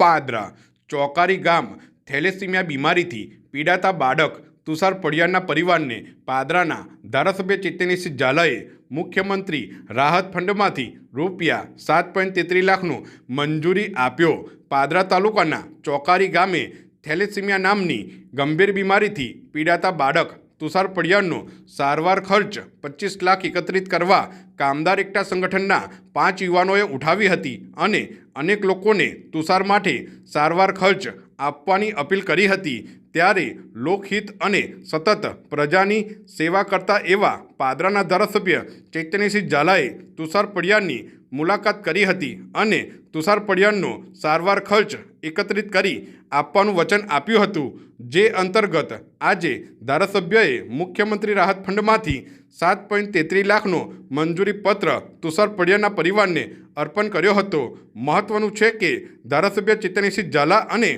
પાદરા ચોકારી ગામ, થેલેસીમિયા બીમારીથી પીડાતા બાળક તુષાર પડિયારના પરિવારને પાદરાના ધારાસભ્ય ચેતનસિંહ ઝાલાએ મુખ્યમંત્રી રાહત ફંડમાંથી રૂપિયા સાત પોઈન્ટ તેત્રીસ લાખનું મંજૂરી આપ્યો. પાદરા તાલુકાના ચોકારી ગામે થેલેસીમિયા નામની ગંભીર બીમારીથી પીડાતા બાળક તુષાર પડિયારનો સારવાર ખર્ચ પચીસ લાખ એકત્રિત કરવા કામદાર એકતા સંગઠનના પાંચ યુવાનોએ ઉઠાવી હતી અને અનેક લોકોને તુષાર માટે સારવાર ખર્ચ આપવાની અપીલ કરી હતી. ત્યારે લોકહિત અને સતત પ્રજાની સેવા કરતા એવા પાદરાના ધારાસભ્ય ચૈતન્યસિંહ ઝાલાએ તુષાર પડિયાની મુલાકાત કરી હતી અને તુષાર પડિયારનો સારવાર ખર્ચ એકત્રિત કરી આપવાનું વચન આપ્યું હતું, જે અંતર્ગત આજે ધારાસભ્યએ મુખ્યમંત્રી રાહત ફંડમાંથી સાત પોઈન્ટ તેત્રીસ લાખનો મંજૂરી પત્ર તુષાર પડિયાના પરિવારને અર્પણ કર્યો હતો. મહત્વનું છે કે ધારાસભ્ય ચેતનસિંહ ઝાલા અને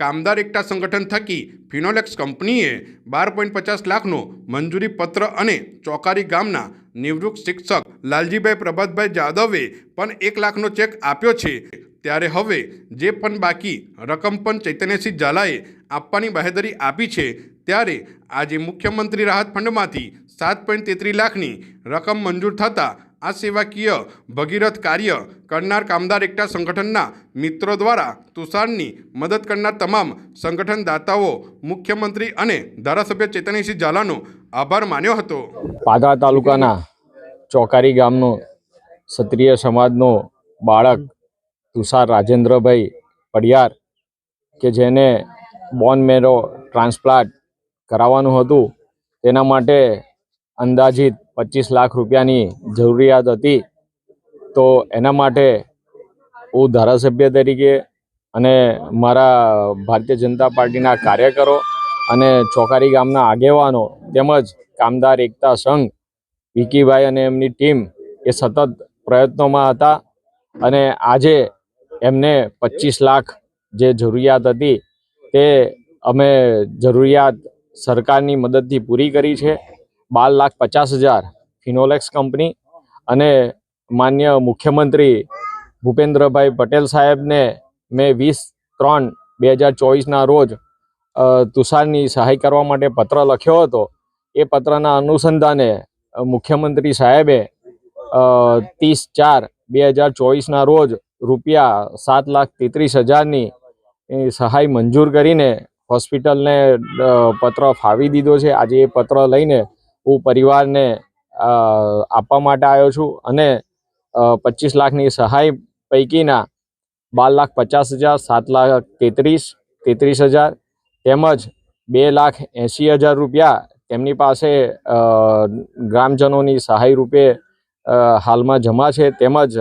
કામદાર એકતા સંગઠન થકી ફિનોલેક્સ કંપનીએ બાર પોઈન્ટ પચાસ લાખનો મંજૂરી પત્ર અને ચોકારી ગામના નિવૃત્ત શિક્ષક લાલજીભાઈ પ્રભાતભાઈ જાદવે પણ એક લાખનો ચેક આપ્યો છે. ત્યારે હવે જે પણ બાકી રકમ પણ ચૈતન્યસિંહ ઝાલાએ આપવાની બાહેદરી આપી છે, ત્યારે આજે મુખ્યમંત્રી રાહત ફંડમાંથી સાત પોઈન્ટ તેત્રીસ લાખની રકમ મંજૂર થતાં આ સેવાકીય ભગીરથ કાર્ય કરનાર કામદાર એકતા સંગઠનના મિત્રો દ્વારા તુષારની મદદ કરનાર તમામ સંગઠન દાતાઓ મુખ્યમંત્રી અને ધારાસભ્ય ચેતનસિંહ ઝાલાનો આભાર માન્યો હતો. પાદરા તાલુકાના ચોકારી ગામનો ક્ષત્રિય સમાજનો બાળક તુષાર રાજેન્દ્રભાઈ પડિયાર કે જેને બોન મેરો ટ્રાન્સપ્લાન્ટ કરાવવાનું હતું, તેના માટે અંદાજિત પચીસ લાખ રૂપિયાની જરૂરિયાત હતી. તો એના માટે હું ધારાસભ્ય તરીકે અને મારા ભારતીય જનતા પાર્ટીના કાર્યકરો અને ચોકારી ગામના આગેવાનો તેમજ કામદાર એકતા સંઘ, વિકીભાઈ અને એમની ટીમ એ સતત પ્રયત્નોમાં હતા અને આજે એમને પચીસ લાખ જે જરૂરિયાત હતી તે અમે જરૂરિયાત સરકારની મદદથી પૂરી કરી છે. બાર લાખ પચાસ હજાર ફિનોલેક્સ કંપની અને માન્ય મુખ્યમંત્રી ભૂપેન્દ્રભાઈ પટેલ સાહેબને મેં વીસ ત્રણ બે હજાર ચોવીસના રોજ તુષારની સહાય કરવા માટે પત્ર લખ્યો હતો. એ પત્રના અનુસંધાને મુખ્યમંત્રી સાહેબે ત્રીસ ચાર બે હજાર ચોવીસના રોજ રૂપિયા સાત લાખ તેત્રીસ હજારની સહાય મંજૂર કરીને હોસ્પિટલને પત્ર ફાવી દીધો છે. આજે એ પત્ર લઈને હું પરિવારને આપવા માટે આવ્યો છું અને પચીસ લાખની સહાય પૈકીના બાર લાખ પચાસ હજાર, સાત લાખ તેત્રીસ તેત્રીસ હજાર તેમજ બે લાખ એંસી હજાર રૂપિયા તેમની પાસે ગ્રામજનોની સહાય રૂપે હાલમાં જમા છે તેમજ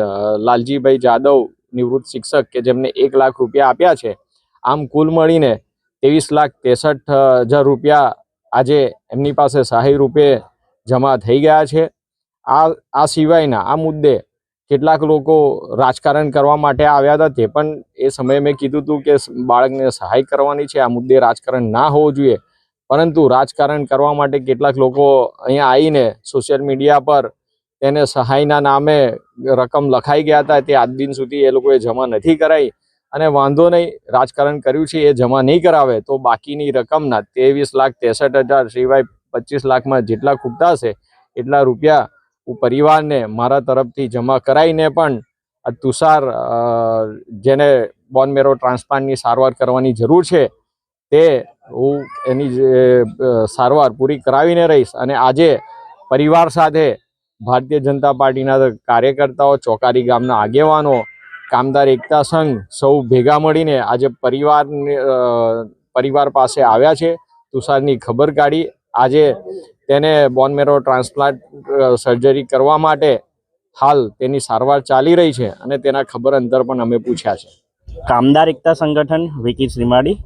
લાલજીભાઈ જાદવ નિવૃત્ત શિક્ષક કે જેમને એક લાખ રૂપિયા આપ્યા છે. આમ કુલ મળીને ત્રેવીસ લાખ ત્રેસઠ હજાર રૂપિયા આજે એમની પાસે સહાય રૂપે જમા થઈ ગયા છે. આ આ સિવાયના આ મુદ્દે કેટલાક લોકો રાજકારણ કરવા માટે આવ્યા હતા. તે પણ એ સમયે મેં કીધું હતું કે બાળકને સહાય કરવાની છે. આ મુદ્દે રાજકારણ ના હોવું જોઈએ. પરંતુ રાજકારણ કરવા માટે કેટલાક લોકો અહીંયા આવીને સોશિયલ મીડિયા પર તેને સહાયના નામે રકમ લખાઈ ગયા હતા. તે આજ દિન સુધી એ લોકોએ જમા નથી કરાઈ. અને વાંધો નહીં, રાજકારણ કર્યું છે, એ જમા નહીં કરાવે, તો બાકીની રકમના ત્રેવીસ લાખ ત્રેસઠ હજાર સિવાય પચીસ લાખમાં જેટલા ખૂટતા છે એટલા રૂપિયા હું પરિવારને, મારા તરફથી જમા કરાવીને પણ આ તુષાર જેને બોનમેરો ટ્રાન્સપ્લાન્ટની સારવાર કરવાની જરૂર છે, તે હું એની સારવાર પૂરી કરાવીને રહીશ. અને આજે પરિવાર સાથે ભારતીય જનતા પાર્ટીના કાર્યકર્તાઓ, ચોકારી ગામના આગેવાનો કામદાર એકતા સંઘ સૌ ભેગા મળીને આજે પરિવાર પરિવાર પાસે આવ્યા છે. તુષારની ખબર કાઢી. આજે તેને બોનમેરો ટ્રાન્સપ્લાન્ટ સર્જરી કરવા માટે હાલ તેની સારવાર ચાલી રહી છે અને તેના ખબર અંતર પણ અમે પૂછ્યા છે. કામદાર એકતા સંગઠન વિકી શ્રીમાળી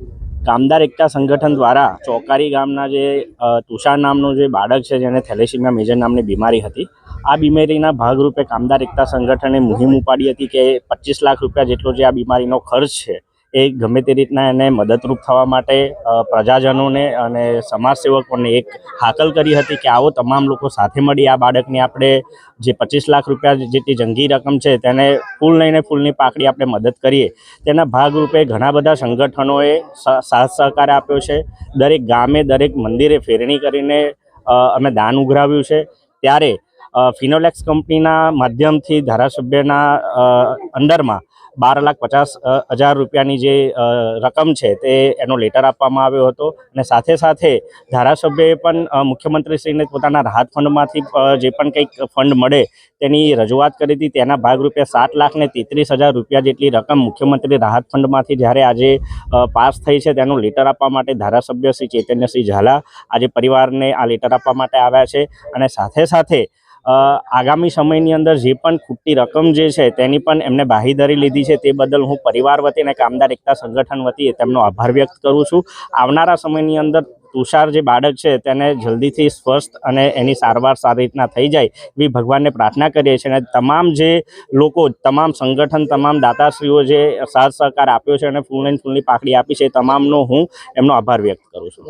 કામદાર એકતા સંગઠન દ્વારા ચોકારી ગામના જે તુષાર નામનું જે બાળક છે જેને થેલેસીમિયા મેજર નામની બીમારી હતી, આ બીમારીના ભાગરૂપે કામદાર એકતા સંગઠને મુહિમ ઉપાડી હતી કે પચીસ લાખ રૂપિયા જેટલો જે આ બીમારીનો ખર્ચ છે એ ગમે તે રીતના એને મદદરૂપ થવા માટે પ્રજાજનોને અને સમાજસેવકોને એક હાકલ કરી હતી કે આવો તમામ લોકો સાથે મળી આ બાળકની આપણે જે પચીસ લાખ રૂપિયા જેટલી જંગી રકમ છે તેને ફૂલ લઈને ફૂલની પાકડી આપણે મદદ કરીએ. તેના ભાગરૂપે ઘણા બધા સંગઠનોએ સાથ સહકાર આપ્યો છે. દરેક ગામે દરેક મંદિરે ફેરણી કરીને અમે દાન ઉઘરાવ્યું છે. ત્યારે ફિનોલેક્સ કંપનીના માધ્યમથી ધારાસભ્યના અંડરમાં બાર લાખ પચાસ હજાર રૂપિયાની જે રકમ છે તે એનો લેટર આપવામાં આવ્યો હતો અને સાથે સાથે ધારાસભ્યએ પણ મુખ્યમંત્રીશ્રીને પોતાના રાહત ફંડમાંથી જે પણ કંઈક ફંડ મળે તેની રજૂઆત કરી હતી. તેના ભાગરૂપે સાત લાખ ને તેત્રીસ હજાર રૂપિયા જેટલી રકમ મુખ્યમંત્રી રાહત ફંડમાંથી જ્યારે આજે પાસ થઈ છે તેનું લેટર આપવા માટે ધારાસભ્ય શ્રી ચૈતન્યસિંહ ઝાલા આજે પરિવારને આ લેટર આપવા માટે આવ્યા છે. અને સાથે સાથે આગામી સમયની અંદર જે પણ ખૂટતી રકમ જે છે તેની પણ એમને બાહીધરી લીધી છે તે બદલ હું પરિવાર વતી અને કામદાર એકતા સંગઠન વતી તેમનો આભાર વ્યક્ત કરું છું. આવનારા સમયની અંદર તુષાર જે બાળક છે તેને જલ્દીથી સ્વસ્થ અને એની સારવાર સારી રીતના થઈ જાય એવી ભગવાનને પ્રાર્થના કરીએ છીએ અને તમામ જે લોકો, તમામ સંગઠન, તમામ દાતાશ્રીઓ જે સાથ સહકાર આપ્યો છે અને ફૂલ એન્ડ ફૂલની પાકડી આપી છે તમામનો હું એમનો આભાર વ્યક્ત કરું છું.